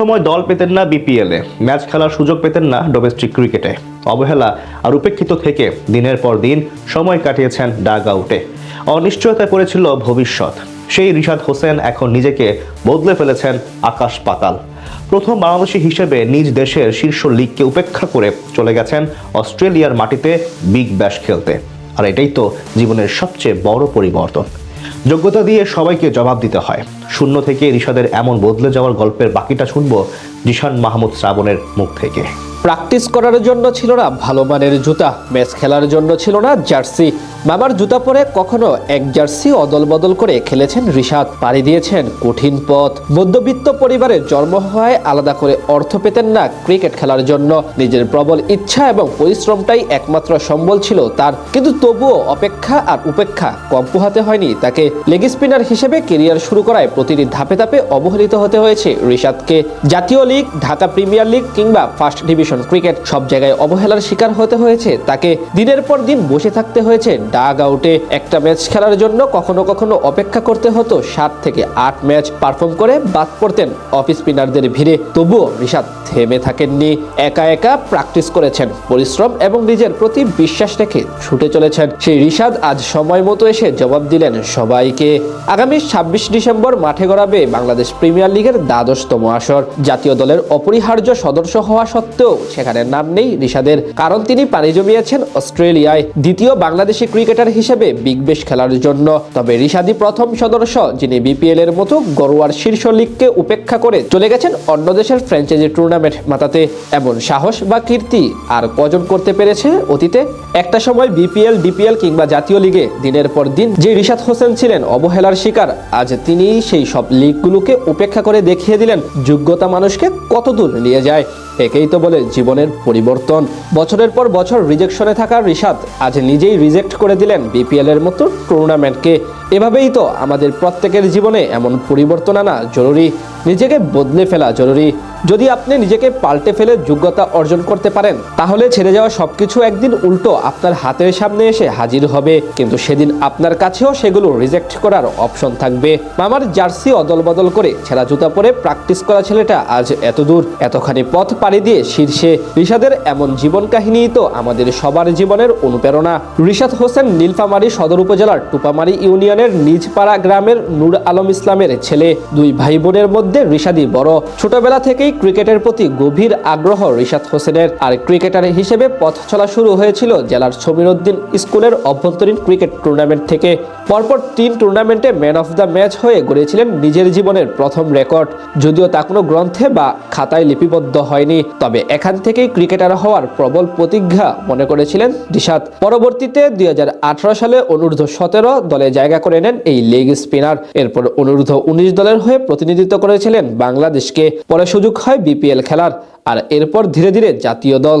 সময় দল পেতেন না বিপিএলে। ম্যাচ খেলার সুযোগ পেতেন না ডোমেস্টিক ক্রিকেটে অবহেলা আর উপেক্ষিত থেকে দিনের পর দিন সময় কাটিয়েছেন ডাগ আউটে। অনিশ্চয়তা করেছিল ভবিষ্যৎ। সেই রিশাদ হোসেন এখন নিজেকে বদলে ফেলেছেন আকাশ পাতাল। প্রথম বাংলাদেশি হিসেবে নিজ দেশের শীর্ষ লিগকে উপেক্ষা করে চলে গেছেন অস্ট্রেলিয়ার মাটিতে বিগ ব্যাশ খেলতে। আর এটাই তো জীবনের সবচেয়ে বড় পরিবর্তন। যোগ্যতা দিয়ে সবাইকে জবাব দিতে হয়। শূন্য থেকে রিশাদের এমন বদলে যাওয়ার গল্পের বাকিটা শুনব জিশান মাহমুদ শ্রাবণের মুখ থেকে। প্র্যাকটিস করার জন্য ছিল না ভালো মানের জুতা। ম্যাচ খেলার জন্য ছিল না জার্সি। মামার জুতা পরে কখনো এক জার্সি অদল বদল করে খেলেছেন রিশাদ। পাড়ি দিয়েছেন কঠিন পথ। মধ্যবিত্ত পরিবারে জন্ম হওয়ায় আলাদা করে অর্থ পেতেন না ক্রিকেট খেলার জন্য। নিজের প্রবল ইচ্ছা এবং পরিশ্রমটাই একমাত্র সম্বল ছিল তার। কিন্তু তবুও অপেক্ষা আর উপেক্ষা কম পোহাতে হয়নি তাকে। লেগ স্পিনার হিসেবে কেরিয়ার শুরু করায় প্রতিটি ধাপে ধাপে অবহেলিত হতে হয়েছে রিশাদকে। জাতীয় লিগ, ঢাকা প্রিমিয়ার লিগ কিংবা ফার্স্ট ডিভিশন ক্রিকেট সব জায়গায় অবহেলার শিকার হতে হয়েছে তাকে। দিনের পর দিন বসে থাকতে হয়েছে ডাগ আউটে একটা ম্যাচ খেলার জন্য কখনো কখনো অপেক্ষা করতে হতো সাত থেকে আট ম্যাচ পারফর্ম করে বাদ পড়তেন অফ স্পিনারদের ভিড়ে। তবুও ঋষাদ থেমে থাকেননি। একা একা প্র্যাকটিস করেছেন। পরিশ্রম এবং নিজের প্রতি বিশ্বাস রেখে ছুটে চলেছেন। সেই ঋষাদ আজ সময় মতো এসে জবাব দিলেন সবাইকে। আগামী ছাব্বিশ ডিসেম্বর মাঠে গড়াবে বাংলাদেশ প্রিমিয়ার লিগের দ্বাদশতম আসর। জাতীয় দলের অপরিহার্য সদস্য হওয়া সত্ত্বেও সেখানে নাম নেই ঋষাদের কারণ তিনি পানি জমিয়েছেন অস্ট্রেলিয়ায়। দ্বিতীয় বাংলাদেশি ক্রিকেটার হিসেবে বিগ বেশ খেলার জন্য। তবে ঋষাদি প্রথম সদস্য, যিনি বিপিএল এর মতো গড়ুয়ার শীর্ষ লিগকে উপেক্ষা করে চলে গেছেন অন্য দেশের ফ্র্যাঞ্চাইজি টুর্নামেন্ট মাতাতে। এমন সাহস বা কীর্তি আর কজন করতে পেরেছে অতীতে? একটা সময় বিপিএল ডিপিএল কিংবা জাতীয় লিগে দিনের পর দিন যে রিশাদ হোসেন ছিলেন অবহেলার শিকার, আজ তিনি সেই সব লিগগুলোকে উপেক্ষা করে দেখিয়ে দিলেন যোগ্যতা মানুষকে কত দূর নিয়ে যায়। একেই তো বলে জীবনের পরিবর্তন। বছরের পর বছর রিজেকশনে থাকা রিশাদ আজ নিজেই রিজেক্ট করে দিলেন বিপিএল এর মতো টুর্নামেন্টকে। এভাবেই তো আমাদের প্রত্যেকের জীবনে এমন পরিবর্তন আনা জরুরি, নিজেকে বদলে ফেলা জরুরি। যদি আপনি নিজেকে পাল্টে ফেলে যোগ্যতা অর্জন করতে পারেন, তাহলে ছেড়ে যাওয়া সবকিছু একদিন উল্টো আপনার হাতের সামনে এসে হাজির হবে। কিন্তু সেদিন আপনার কাছেও সেগুলো রিজেক্ট করার অপশন থাকবে। মামার জার্সি অদল বদল করে ছেঁড়া জুতা পরে প্র্যাকটিস করা ছেলেটা আজ এত দূর। এতখানি পথ পাড়ি দিয়ে শীর্ষে। ঋষাদের এমন জীবন কাহিনী তো আমাদের সবার জীবনের অনুপ্রেরণা। ঋষাদ হোসেন নীলফামারী সদর উপজেলার টুপামারি ইউনিয়নের নিজপাড়া গ্রামের নূর আলম ইসলামের ছেলে। দুই ভাই বোনের মধ্যে ঋষাদি বড়। ছোটবেলা থেকেই ক্রিকেটের প্রতি গভীর আগ্রহ ঋষাদ হোসেনের। আর ক্রিকেটার হিসেবে পথ চলা শুরু হয়েছিল জেলার সমীরউদ্দিন স্কুলের অভ্যন্তরীণ ক্রিকেট টুর্নামেন্ট থেকে। পরপর তিন টুর্নামেন্টে ম্যান অফ দ্য ম্যাচ হয়ে গড়িয়েছিলেন নিজের জীবনের প্রথম রেকর্ড। যদিও তা কোনো গ্রন্থে বা খাতায় লিপিবদ্ধ হয়নি, তবে এখান থেকেই ক্রিকেটার হওয়ার প্রবল প্রতিজ্ঞা মনে করেছিলেন রিশাদ। পরবর্তীতে দুই হাজার আঠারো সালে অনূর্ধ্ব সতেরো দলে জায়গা করে নেন এই লেগ স্পিনার। এরপর অনূর্ধ্ব উনিশ দলের হয়ে প্রতিনিধিত্ব করেছিলেন বাংলাদেশকে। পরে সুযোগ হয় বিপিএল খেলার আর এরপর ধীরে ধীরে জাতীয় দল।